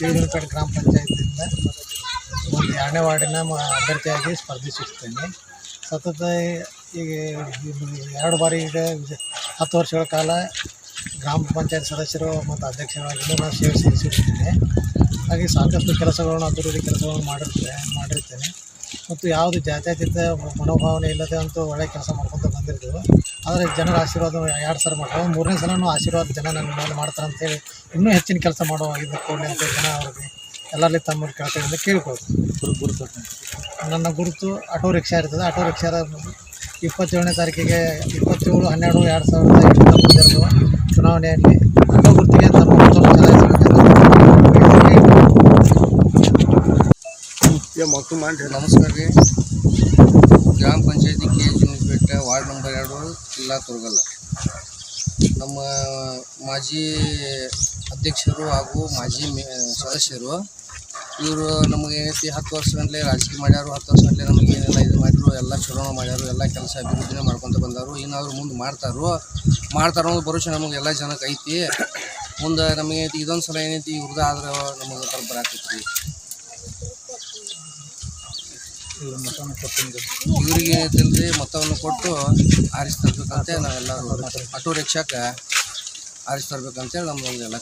ಬೀದನಪೇಟೆ ಗ್ರಾಮ ಪಂಚಾಯತಿಯಿಂದ ಒಂದು ಎರಡನೇ ವಾರ್ಡಿನ ಅಭ್ಯರ್ಥಿಯಾಗಿ ಸ್ಪರ್ಧಿಸುತ್ತೇನೆ. ಸತತ ಈಗ ಎರಡು ಬಾರಿ ಈಗ ಹತ್ತು ವರ್ಷಗಳ ಕಾಲ ಗ್ರಾಮ ಪಂಚಾಯತ್ ಸದಸ್ಯರು ಮತ್ತು ಅಧ್ಯಕ್ಷರಾಗಿ ನಾನು ಸೇವೆ ಸಲ್ಲಿಸಿರುತ್ತೇನೆ. ಹಾಗೆ ಸಾಕಷ್ಟು ಕೆಲಸಗಳನ್ನು, ಅಭಿವೃದ್ಧಿ ಕೆಲಸಗಳನ್ನು ಮಾಡಿರ್ತೇನೆ ಮಾಡಿರ್ತೇನೆ ಮತ್ತು ಯಾವುದು ಜಾತ್ಯತೀತ ಮನೋಭಾವನೆ ಇಲ್ಲದೆ ಅಂತೂ ಒಳ್ಳೆ ಕೆಲಸ ಮಾಡ್ಕೊತ ಬಂದಿರ್ತೀವಿ ಆದರೆ ಜನರ ಆಶೀರ್ವಾದ ಎರಡು ಸಲ ಮಾಡ್ತಾರೆ? ಮೂರನೇ ಸಲನೂ ಆಶೀರ್ವಾದ ಜನ ನನ್ನ ಮೇಲೆ ಮಾಡ್ತಾರೆ ಅಂತೇಳಿ ಇನ್ನೂ ಹೆಚ್ಚಿನ ಕೆಲಸ ಮಾಡೋ ಇದು ಕೊಡಲಿ ಅಂತ ಜನ ಅವ್ರಿಗೆ ಎಲ್ಲರಲ್ಲಿ ತಮ್ಮ ಕೇಳ್ಕೊಂಡು ಕೇಳ್ಕೊಳ್ತು ನನ್ನ ಗುರುತು ಆಟೋ ರಿಕ್ಷಾ ಇರ್ತದೆ. ಆಟೋ ರಿಕ್ಷಾದ ಇಪ್ಪತ್ತೇಳನೇ ತಾರೀಕಿಗೆ ಇಪ್ಪತ್ತೇಳು ಹನ್ನೆರಡು ಎರಡು ಸಾವಿರದ ಚುನಾವಣೆಯಲ್ಲಿ ಆಟೋ ಗುರುತಿಗೆ ತಮ್ಮ ಮತವನ್ನು ಚಲಾಯಿಸಬೇಕೆಂದು ನಮಸ್ಕಾರ ರೀ. ಗ್ರಾಮ ಪಂಚಾಯತಿ ಕೆ ಬೆಟ್ಟ ವಾರ್ಡ್ ನಂಬರ್ ಎರಡು, ಜಿಲ್ಲಾ ತುರ್ಗಲ್ಲ. ನಮ್ಮ ಮಾಜಿ ಅಧ್ಯಕ್ಷರು ಹಾಗೂ ಮಾಜಿ ಸದಸ್ಯರು, ಇವರು ನಮಗೆ ಏನೈತಿ ಹತ್ತು ವರ್ಷಗಂಟ್ಲೆ ರಾಜಕೀಯ ಮಾಡ್ಯಾರು, ಹತ್ತು ವರ್ಷಗಂಟ್ಲೆ ನಮಗೆ ಏನೆಲ್ಲ ಇದು ಮಾಡಿದ್ರು, ಎಲ್ಲ ಚುನಾವಣೆ ಮಾಡ್ಯಾರು, ಎಲ್ಲ ಕೆಲಸ ಅಭಿವೃದ್ಧಿನೇ ಮಾಡ್ಕೊತ ಬಂದರು ಏನಾದರೂ ಮುಂದೆ ಮಾಡ್ತಾರೋ. ಮಾಡ್ತಾರೋ ಅನ್ನೋದು ಭರವಸೆ ನಮಗೆ ಎಲ್ಲ ಜನಕ್ಕೆ ಐತಿ. ಮುಂದೆ ನಮಗೆ ಇದೊಂದು ಸಲ ಏನೈತಿ ಇವ್ರದ್ದು ಆದ್ರೆ ನಮಗೆ ಬರ ಬರಾಕೈತಿ ರೀ ಇವರಿಗೆ ತಿಳಿದ್ರಿ ಮೊತ್ತವನ್ನು ಕೊಟ್ಟು ಆರಿಸಿ ನಾವೆಲ್ಲರೂ. ಆಟೋ ರಿಕ್ಷಾಕ್ಕೆ ಆರಿಸಿ ತರ್ಬೇಕಂತೇಳಿ ನಮ್ದೊಂದು ಎಲ್ಲ